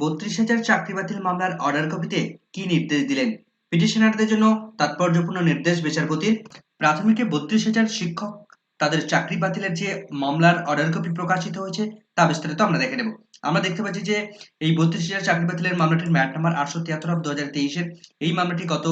বত্রিশ হাজার চাকরি বাতিল মামলার অর্ডার কপিতে কি নির্দেশ দিলেন? পিটিশনারদের জন্য তাৎপর্যপূর্ণ নির্দেশ বিচারপতির। প্রাথমিকে বত্রিশ হাজার শিক্ষক তাদের চাকরি বাতিলের যে মামলার অর্ডার কপি প্রকাশিত হয়েছে, তা বিস্তারিত আমরা দেখে নেব। আমরা দেখতে পাচ্ছি যে এই বত্রিশ হাজার চাকরি বাতিলের মামলাটির ম্যাট নাম্বার আটশো তিয়াত্তর অফ দু হাজার তেইশের। এই মামলাটি গত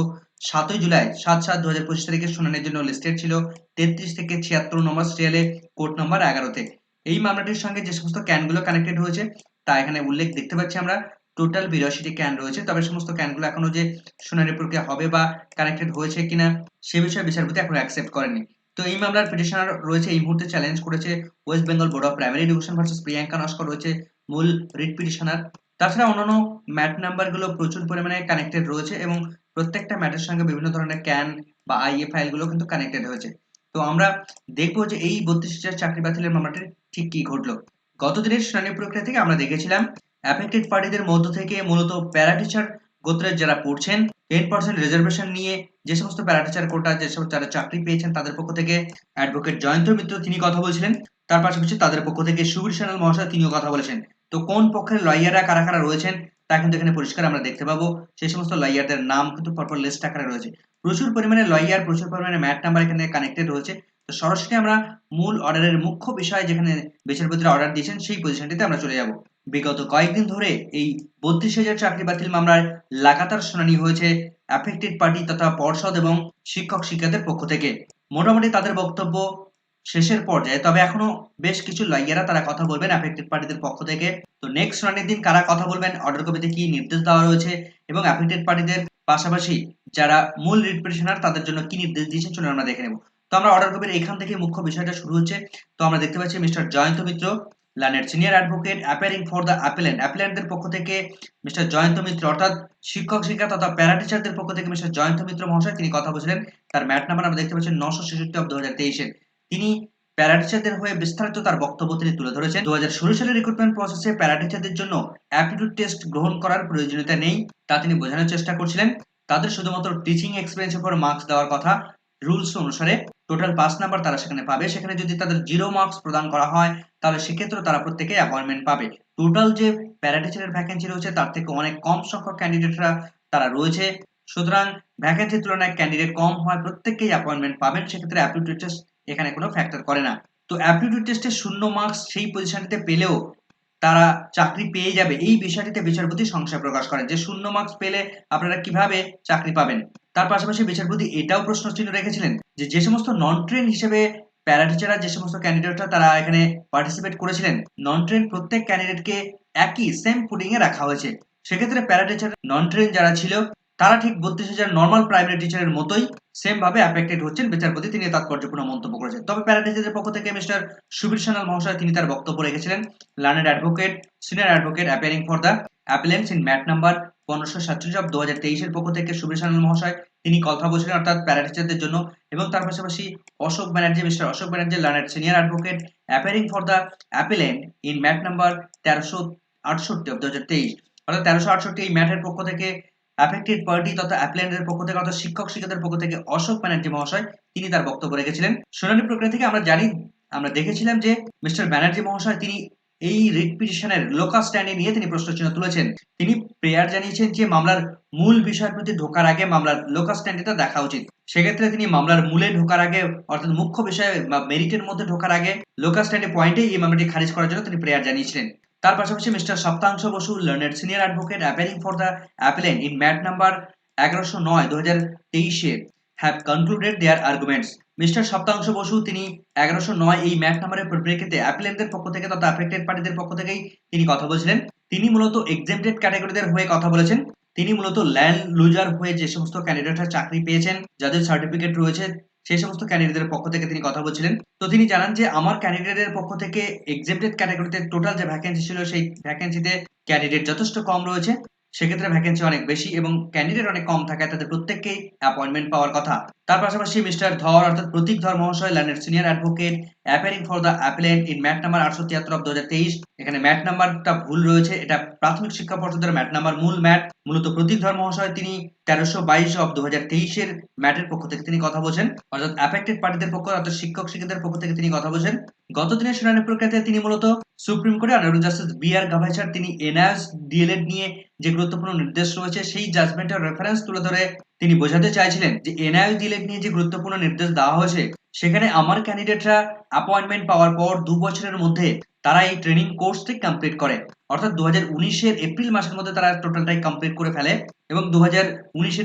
সাতই জুলাই, সাত সাত দু হাজার পঁচিশ তারিখে শুনানির জন্য লিস্টেড ছিল তেত্রিশ থেকে ছিয়াত্তর নম্বর সিরিয়ালে কোর্ট নম্বর এগারোতে। এই মামলাটির সঙ্গে যে সমস্ত ক্যানগুলো কানেক্টেড হয়েছে তা এখানে উল্লেখ দেখতে পাচ্ছি আমরা। টোটাল বিরাশিটি ক্যান রয়েছে। তবে সমস্ত ক্যানগুলো এখনও যে শুনানি প্রক্রিয়া হবে বা কানেক্টেড হয়েছে কিনা সে বিষয়ে বিচারপতি এখনও অ্যাকসেপ্ট করেনি তো এই মামলার পিটিশনার রয়েছে, এই মুহূর্তে চ্যালেঞ্জ করেছে West Bengal Board of Primary Education versus Priyanka Naskar রয়েছে মূল রিট পিটিশনার তাছাড়া অন্যান্য ম্যাট নাম্বারগুলো প্রচুর পরিমাণে কানেক্টেড রয়েছে এবং প্রত্যেকটা ম্যাটের সঙ্গে বিভিন্ন ধরনের ক্যান বা আইএ ফাইলগুলো কিন্তু কানেক্টেড হয়েছে। তো আমরা দেখব যে এই বত্রিশ হাজার চাকরি বাতিলের মামলাটির ঠিক কি ঘটলো। গত দিনের শুনানি প্রক্রিয়া থেকে আমরা দেখেছিলাম অ্যাফেক্টেড পার্টিদের মধ্য থেকে মূলত প্যারাটিচার গোত্রের যারা পড়ছেন টেন পার্সেন্ট রিজার্ভেশন নিয়ে যে সমস্ত প্যারা টিচার কোটা যেসব যারা চাকরি পেয়েছেন তাদের পক্ষ থেকে অ্যাডভোকেট জয়ন্ত মিত্র তিনি কথা বলছিলেন, তার পাশাপাশি তাদের পক্ষ থেকে সুবীর সানাল মহাশয় তিনিও কথা বলেছেন। তো কোন পক্ষের লয়াররা কারা কারা রয়েছেন, তা কিন্তু এখানে পরিষ্কার আমরা দেখতে পাবো। সেই সমস্ত লয়ারদের নাম কিন্তু পরপর লিস্ট আকারে রয়েছে। প্রচুর পরিমাণে লয়ার প্রচুর পরিমাণে ম্যাট নাম্বার এখানে কানেক্টেড রয়েছে। সরাসরি আমরা মূল অর্ডারের মুখ্য বিষয় যেখানে বিচারপতিরা অর্ডার দিয়েছেন, সেই পজিশনটিতে আমরা চলে যাব। বিগত কয়েকদিন ধরে এই বত্রিশ হাজার চাকরি বাতিল মামলার লাগাতার শুনানি হয়েছে অ্যাফেক্টেড পার্টি তথা পর্ষদ এবং শিক্ষক শিক্ষাদের পক্ষ থেকে। মোটামুটি তাদের বক্তব্য শেষের পর্যায়ে, তবে এখনও বেশ কিছু লয়াররা তারা কথা বলবেন অ্যাফেক্টেড পার্টিদের পক্ষ থেকে। তো নেক্সট শুনানির দিন কারা কথা বলবেন অর্ডার কপিতে কি নির্দেশ দেওয়া রয়েছে এবং অ্যাফেক্টেড পার্টিদের পাশাপাশি যারা মূল রিট পিটিশনার তাদের জন্য কি নির্দেশ দিয়েছেন, চলুন আমরা দেখে নেব। তো আমরা অর্ডার কপির এখান থেকে মুখ্য বিষয়টা শুরু হচ্ছে। তো আমরা দেখতে পাচ্ছি mister Jayanta Mitra লানের senior advocate appearing for the appellant অ্যাপিলেন্টদের পক্ষ থেকে মিস্টার জয়ন্ত মিত্র, অর্থাৎ শিক্ষক শিক্ষা তথা প্যারা টিচারদের পক্ষ থেকে মিস্টার জয়ন্ত মিত্র মহাশয় তিনি কথা বলছিলেন। তার ম্যাট নাম্বার আমরা দেখতে পাচ্ছি নশো ছেষট্টি অব দু হাজার তেইশের তিনি প্যারা টিচারদের হয়ে বিস্তারিত তার বক্তব্য তিনি তুলে ধরেছেন। দু হাজার ষোলো সালের রিক্রুটমেন্ট প্রসেসে প্যারা টিচারদের জন্য অ্যাপটিটিউড টেস্ট গ্রহণ করার প্রয়োজনীয়তা নেই, তা তিনি বোঝানোর চেষ্টা করছিলেন। তাদের শুধুমাত্র টিচিং এক্সপিরিয়েন্সের উপর মার্কস দেওয়ার কথা রুলস অনুসারে। টোটাল পাঁচ নাম্বার তারা সেখানে পাবে। সেখানে যদি তাদের জিরো মার্কস প্রদান করা হয়, তাহলে সেক্ষেত্রে তারা প্রত্যেকে অ্যাপয়েন্টমেন্ট পাবে। টোটাল যে প্যারাটিচারের ভ্যাকেন্সি রয়েছে, তার থেকে অনেক কম সংখ্যক ক্যান্ডিডেটরা তারা রয়েছে। সুতরাং ভ্যাকেন্সির তুলনায় ক্যান্ডিডেট কম হয় প্রত্যেককেই অ্যাপয়েন্টমেন্ট পাবেন, সেক্ষেত্রে অ্যাপটিটিউড টেস্ট এখানে কোনো ফ্যাক্টর করে না। তো অ্যাপটিটিউড টেস্টে শূন্য মার্কস সেই পজিশনটিতে পেলেও তারা চাকরি পেয়ে যাবে। এই বিষয়টিতে বিচারপতি সংশয় প্রকাশ করেন যে শূন্য মার্কস পেলে আপনারা কীভাবে চাকরি পাবেন? তার পাশাপাশি বিচারপতি এটাও প্রশ্ন চিহ্ন রেখেছিলেন যে যে সমস্ত নন ট্রেন হিসেবে প্যারা টিচাররা যে সমস্ত ক্যান্ডিডেটরা তারা এখানে পার্টিসিপেট করেছিলেন নন ট্রেন প্রত্যেক ক্যান্ডিডেটকে একই সেম পুডিং এ রাখা হয়েছে। সেক্ষেত্রে প্যারা টিচার নন ট্রেন যারা ছিল, তারা ঠিক বত্রিশ হাজার নর্মাল প্রাইমারি টিচারের মতোই সেম ভাবে অ্যাফেক্টেড হচ্ছেন বিচারপতি, তিনি তাৎপর্যপূর্ণ মন্তব্য করেছেন। তবে প্যারা টিচারদের পক্ষ থেকে মিস্টার সুবীর সানাল মহাশয় তিনি তার বক্তব্য রেখেছিলেন learned advocate senior advocate appearing for the appellants in MAT number পনেরোশো সাতচল্লিশ অফ দু হাজার তেইশের পক্ষ থেকে সুবীর সানাল মহাশয়, তিনি কথা বলছিলেন, অর্থাৎ প্যারা জন্য। এবং তার পাশাপাশি Ashok Banerjee, mister Ashok Banerjee learned senior advocate appearing for the appellant in MAT number তেরোশো আটষট্টি অফ দু হাজার তেইশ। অর্থাৎ তেরোশো আটষট্টি এই ম্যাটের পক্ষ থেকে অ্যাফেক্টেড পার্টি তথা অ্যাপ্ল্যান্ডের পক্ষ থেকে, অর্থাৎ শিক্ষক শিক্ষকদের পক্ষ থেকে অশোক ব্যানার্জি মহাশয়, তিনি তার বক্তব্য রেখেছিলেন। শুনানি প্রক্রিয়া থেকে আমরা জানি, আমরা দেখেছিলাম যে মিস্টার ব্যানার্জি মহাশয়, তিনি এই রিট পিটিশনের লোকাল স্ট্যান্ডে নিয়ে তিনি প্রশ্ন প্রশ্নচিহ্ন তুলেছেন। তিনি প্রেয়ার জানিয়েছেন যে, মামলার মূল বিষয়ের প্রতি ঢোকার আগে মামলার লোকাল স্ট্যান্ডটা দেখা উচিত। সেক্ষেত্রে তিনি মামলার মূলে ঢোকার আগে, অর্থাৎ মুখ্য বিষয়ে বা মেরিটের মধ্যে ঢোকার আগে লোকাল স্ট্যান্ডে পয়েন্টে এই মামলাটি খারিজ করার জন্য তিনি প্রেয়ার জানিয়েছিলেন। তার পাশাপাশি mister Saptangshu Basu learned senior advocate appealing for the appellant in MAT number এগারোশো নয় দু হাজার তেইশে have concluded their arguments mister Saptangshu Basu, তিনি এগারোশো নয় এই ম্যাট নাম্বারের পরিপ্রেক্ষিতে অ্যাপিলেন্টদের পক্ষ থেকে তথা অ্যাফেক্টেড পার্টিদের পক্ষ থেকেই তিনি কথা বলছিলেন। তিনি মূলত এক্সেমটেড ক্যাটাগরিদের হয়ে কথা বলেছেন। তিনি মূলত ল্যান্ড লুজার হয়ে যে সমস্ত ক্যান্ডিডেটরা চাকরি পেয়েছেন, যাদের সার্টিফিকেট রয়েছে সেই সমস্ত ক্যান্ডিডেটের পক্ষ থেকে তিনি কথা বলছিলেন। তো তিনি জানান যে, আমার ক্যান্ডিডেটের পক্ষ থেকে এক্সেমটেড ক্যাটাগরিতে টোটাল যে ভ্যাকেন্সি ছিল, সেই ভ্যাকেন্সিতে ক্যান্ডিডেট যথেষ্ট কম রয়েছে। সেক্ষেত্রে ভ্যাকেন্সি অনেক বেশি এবং ক্যান্ডিডেট অনেক কম থাকায় তাদের প্রত্যেককেই অ্যাপয়েন্টমেন্ট পাওয়ার কথা। তার পাশাপাশি মিস্টার ধর অর্থাৎ প্রতীক ধর মহাশয় ল্যান্ডের senior advocate appearing for the appellant in MAT number আটশো তিয়াত্তর অফ দু হাজার তেইশ। এখানে ম্যাট নাম্বারটা ভুল রয়েছে, এটা প্রাথমিক শিক্ষা পর্ষদের ম্যাট নাম্বার মূল ম্যাট মূলত প্রতীক ধর মহাশয়, তিনি তেরোশো বাইশ অব দু হাজার তেইশের ম্যাটের পক্ষ থেকে তিনি কথা বলছেন। অর্থাৎ অ্যাফেক্টেড পার্টিদের পক্ষ, অর্থাৎ শিক্ষক শিক্ষকদের পক্ষ থেকে তিনি কথা বলছেন। গত দিনের শুনানি প্রক্রিয়াতে তিনি মূলত সুপ্রিম কোর্টে অনারেবল জাস্টিস বি আর গাভাইচার, তিনি এনআইএস ডিএলএড নিয়ে যে গুরুত্বপূর্ণ নির্দেশ রয়েছে, সেই জাজমেন্টের রেফারেন্স তুলে ধরে তিনি বোঝাতে চাইছিলেন যে এনআইএস ডিএলএড নিয়ে যে গুরুত্বপূর্ণ নির্দেশ দেওয়া হয়েছে, সেখানে আমার ক্যান্ডিডেটরা অ্যাপয়েন্টমেন্ট পাওয়ার পর দু বছরের মধ্যে তারা এই ট্রেনিং কোর্সটি কমপ্লিট করে। অর্থাৎ দু হাজার এপ্রিল মাসের মধ্যে তারা টোটালটাই কমপ্লিট করে ফেলে এবং দু হাজার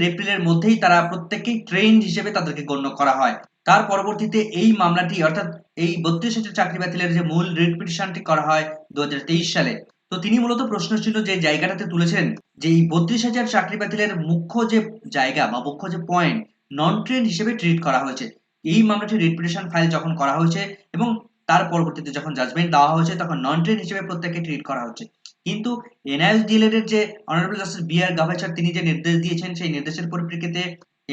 এপ্রিলের মধ্যেই তারা প্রত্যেককেই ট্রেন্ড হিসেবে তাদেরকে গণ্য করা হয়। তার পরবর্তীতে এই মামলাটি, অর্থাৎ এই বত্রিশ হাজার চাকরি বাতিলের যে মূল রিট পিটিশনটি করা হয় দুহাজার তেইশ সালে, তো তিনি মূলত প্রশ্ন ছিল যে জায়গাটাতে তুলেছেন যে এই বত্রিশ হাজার চাকরি বাতিলের মুখ্য যে জায়গা বা মুখ্য যে পয়েন্ট নন ট্রেন্ড হিসেবে ট্রিট করা হয়েছে। এই মামলাটি রিট পিটিশন ফাইল যখন করা হয়েছে এবং তার পরবর্তীতে যখন জাজমেন্ট দেওয়া হয়েছে, তখন নন ট্রেন হিসেবে প্রত্যেককে ট্রিট করা হচ্ছে। কিন্তু এনআইএস এর যে অনারেবল জাস্টিস বি আর গাভাচার তিনি যে নির্দেশ দিয়েছেন, সেই নির্দেশের পরিপ্রেক্ষিতে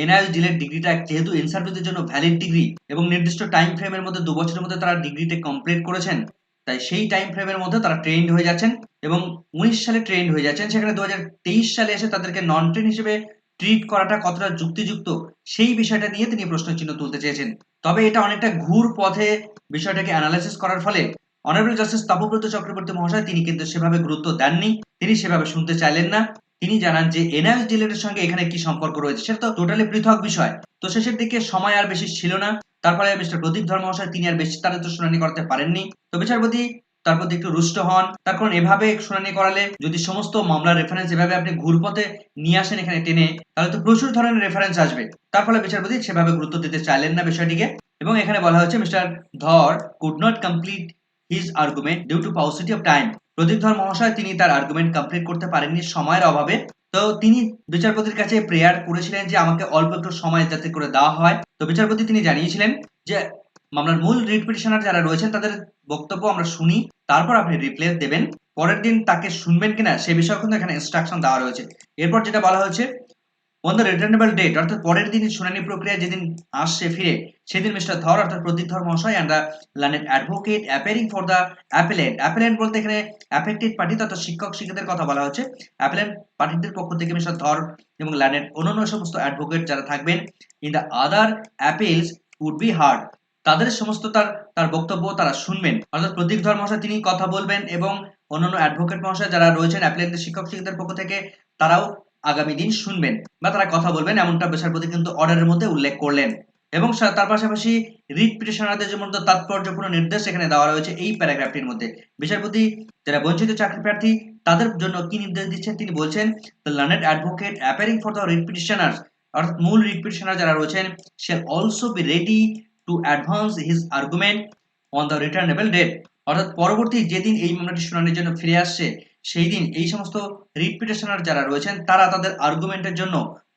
এনআইএস ডিএলএড ডিগ্রিটা যেহেতু ইন সার্ভিসের জন্য ভ্যালিড ডিগ্রি এবং নির্দিষ্ট টাইম ফ্রেমের মধ্যে দু বছরের মধ্যে তারা ডিগ্রিতে কমপ্লিট করেছেন, তাই সেই টাইম ফ্রেমের মধ্যে তারা ট্রেন্ড হয়ে যাচ্ছেন এবং উনিশ সালে ট্রেন্ড হয়ে যাচ্ছেন। সেখানে দু হাজার তেইশ সালে এসে তাদেরকে নন ট্রেন হিসেবে ট্রিট করাটা কতটা যুক্তিযুক্ত, সেই বিষয়টা নিয়ে তিনি প্রশ্ন চিহ্ন তুলতে চেয়েছেন। তবে এটা অনেকটা ঘুর পথে বিষয়টাকে অ্যানালাইসিস করার ফলে অনারেবল জাস্টিস তপব্রত চক্রবর্তী মহাশয় তিনি কিন্তু সেভাবে গুরুত্ব দেননি, তিনি সেভাবে শুনতে চাইলেন না। তিনি জানান যে এনআইএস ডিলের সঙ্গে এখানে কি সম্পর্ক রয়েছে, সেটা তো টোটালি পৃথক বিষয়। তো শেষের দিকে সময় আর বেশি ছিল না। তারপরে মিস্টার প্রদীপ ধর্ম মহাশয় তিনি আর বেশি তারিত শুনানি করতে পারেননি। তো বিচারপতি তার প্রতি একটু রুষ্ট হন। তার কারণ এভাবে শুনানি করালে যদি সমস্ত মামলার রেফারেন্স এভাবে আপনি ঘুরপথে নিয়ে আসেন এখানে টেনে, তাহলে তো প্রচুর ধরনের রেফারেন্স আসবে। তার ফলে বিচারপতি সেভাবে গুরুত্ব দিতে চাইলেন না বিষয়টিকে। এবং এখানে বলা হচ্ছে mister Dhar could not complete his argument due to paucity of time Pradip Dhar মহাশয়, তিনি তার আর্গুমেন্ট কমপ্লিট করতে পারেননি সময়ের অভাবে। তো তিনি বিচারপতির কাছে প্রেয়ার করেছিলেন যে, আমাকে অল্প একটু সময় যাতে করে দেওয়া হয়। তো বিচারপতি তিনি জানিয়েছিলেন যে মামলার মূল রিট পিটিশনার যারা রয়েছেন, তাদের বক্তব্য আমরা শুনি। তারপর আপনি রিপ্লেস দেবেন। পরের দিন তাকে শুনবেন কিনা, সে বিষয়ে কিন্তু এখানে ইনস্ট্রাকশন দেওয়া রয়েছে। এরপর যেটা বলা হয়েছে অন দ্য রিটার্নেবল ডেট অর্থাৎ পরের দিন শুনানি প্রক্রিয়া যেদিন আসছে ফিরে, সেদিন মিস্টার ধর অর্থাৎ প্রদীপ ধর মহাশয় and the learned advocate appearing for the appellant appellant বলতে এখানে অ্যাফেক্টেড পার্টি তথা শিক্ষক শিক্ষকদের কথা বলা হচ্ছে অ্যাপেলেন্ট পার্টিদের পক্ষ থেকে মিস্টার ধর এবং লার্নেড অন্যান্য সমস্ত অ্যাডভোকেট যারা থাকবেন in the other appeals would be heard তাদের সমস্ত তার তার বক্তব্য তারা শুনবেন। অর্থাৎ প্রতীক ধর মহাশয় তিনি কথা বলবেন এবং অন্যান্য অ্যাডভোকেট মহাশয় যারা রয়েছেন অ্যাপ্লিকেন্টের শিক্ষক শিক্ষকদের পক্ষ থেকে তারাও আগামী দিন শুনবেন বা তারা কথা বলবেন, এমনটা বিচারপতি কিন্তু অর্ডারের মধ্যে উল্লেখ করলেন। এবং তার পাশাপাশি রিট পিটিশনারদের যে মূলত তাৎপর্যপূর্ণ নির্দেশ এখানে দেওয়া রয়েছে এই প্যারাগ্রাফটির মধ্যে। বিচারপতি যারা বঞ্চিত চাকরি প্রার্থী, তাদের জন্য কি নির্দেশ দিচ্ছেন? তিনি বলছেন the learned advocate appearing for the writ petitioners অর্থাৎ মূল রিট পিটিশনার যারা রয়েছেন সে also be ready to advance his argument on the returnable date অর্থাৎ পরবর্তী যেদিন এই মামলাটি শুনানির জন্য ফিরে আসছে সেই দিন এই সমস্ত রিট পিটিশনার যারা রয়েছেন, তারা তাদের আর্গুমেন্টের জন্য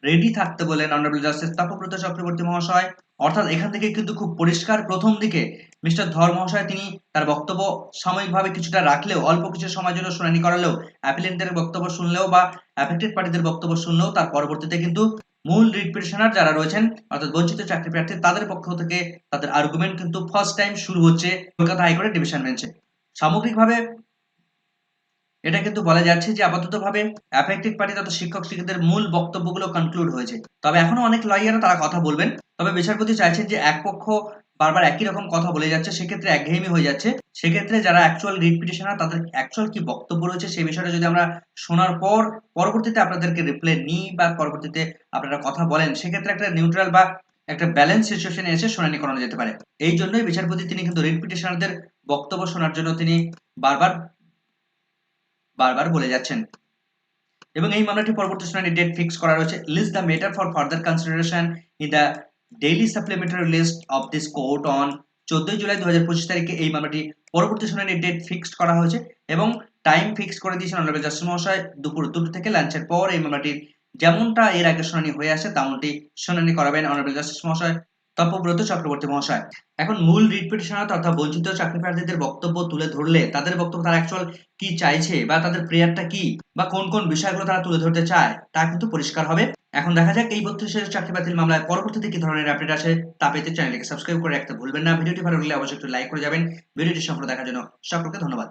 রেডি থাকতে বলেন অনারেবল জাস্টিস তাপব্রত চক্রবর্তী মহাশয়। অর্থাৎ এখান থেকে কিন্তু খুব পরিষ্কার প্রথম দিকে মিস্টার ধর মহাশয় তিনি তার বক্তব্য সাময়িকভাবে কিছুটা রাখলেও, অল্প কিছু সময়ের জন্য শুনানি করালেও অ্যাপিলেন্টের বক্তব্য শুনলেও বা অ্যাফেক্টেড পার্টিদের বক্তব্য শুনলেও তার পরবর্তীতে কিন্তু মূল রিট পিটিশনার যারা রয়েছেন, অর্থাৎ বঞ্চিত চাকরি প্রার্থী, তাদের পক্ষ থেকে তাদের আর্গুমেন্ট কিন্তু ফার্স্ট টাইম শুরু হচ্ছে কলকাতা হাইকোর্টের ডিভিশন বেঞ্চে। সামগ্রিকভাবে এটা কিন্তু বলা যাচ্ছে যে আপাততভাবে অ্যাফেক্টেড পার্টি তথা শিক্ষক শিক্ষকদের মূল বক্তব্যগুলো কনক্লুড হয়েছে। তবে এখনও অনেক লয়াররা তারা কথা বলবেন, তবে বিচারপতি চাইছেন যে এক পক্ষ বারবার একই রকম কথা বলে যাচ্ছে, সেক্ষেত্রে একঘেয়েমি হয়ে যাচ্ছে। সেক্ষেত্রে যারা অ্যাকচুয়াল রিট পিটিশনার তাদের অ্যাকচুয়াল কি বক্তব্য রয়েছে সেই বিষয়টা যদি আমরা শোনার পর পরবর্তীতে আপনাদেরকে রিপ্লাই নিই বা পরবর্তীতে আপনারা কথা বলেন, সেক্ষেত্রে একটা নিউট্রাল বা একটা ব্যালেন্স সিচুয়েশনে এসে শুনানি করানো যেতে পারে। এই জন্যই বিচারপতি তিনি কিন্তু রিট পিটিশনারদের বক্তব্য শোনার জন্য তিনি বারবার বারবার বলে যাচ্ছেন। এবং এই মামলাটি পরবর্তী শুনানি ডেট ফিক্স করা রয়েছে। List the matter for further consideration in the daily supplementary list of this court on চোদ্দই জুলাই দু হাজার পঁচিশ তারিখে এই মামলাটি পরবর্তী শুনানি ডেট ফিক্সড করা হয়েছে এবং টাইম ফিক্স করে দিয়েছেন অনারেবল জাস্টিস মহাশয় দুপুর দুটো থেকে লাঞ্চের পর এই মামলাটির যেমনটা এর আগে শুনানি হয়ে আসে, তেমনটি শুনানি করাবেন অনারেবল জাস্টিস মহাশয় তপব্রত চক্রবর্তী মহাশয়। এখন মূল রিট পিটিশনার তথা বঞ্চিত চাকরি প্রার্থীদের বক্তব্য তুলে ধরলে তাদের বক্তব্য তারা অ্যাকচুয়াল কি চাইছে বা তাদের প্রেয়ারটা কি বা কোন কোন বিষয়গুলো তারা তুলে ধরতে চায় তা কিন্তু পরিষ্কার হবে। এখন দেখা যাক এই বছর হাজার চাকরি বাতিল মামলায় পরবর্তীতে কি ধরনের আপডেট আসে তা পেতে চ্যানেলকে সাবস্ক্রাইব করে রাখতে ভুলবেন না। ভিডিওটি ভালো লাগলে অবশ্যই একটু লাইক করে যাবেন। ভিডিওটি সম্পূর্ণ দেখার জন্য সকলকে ধন্যবাদ।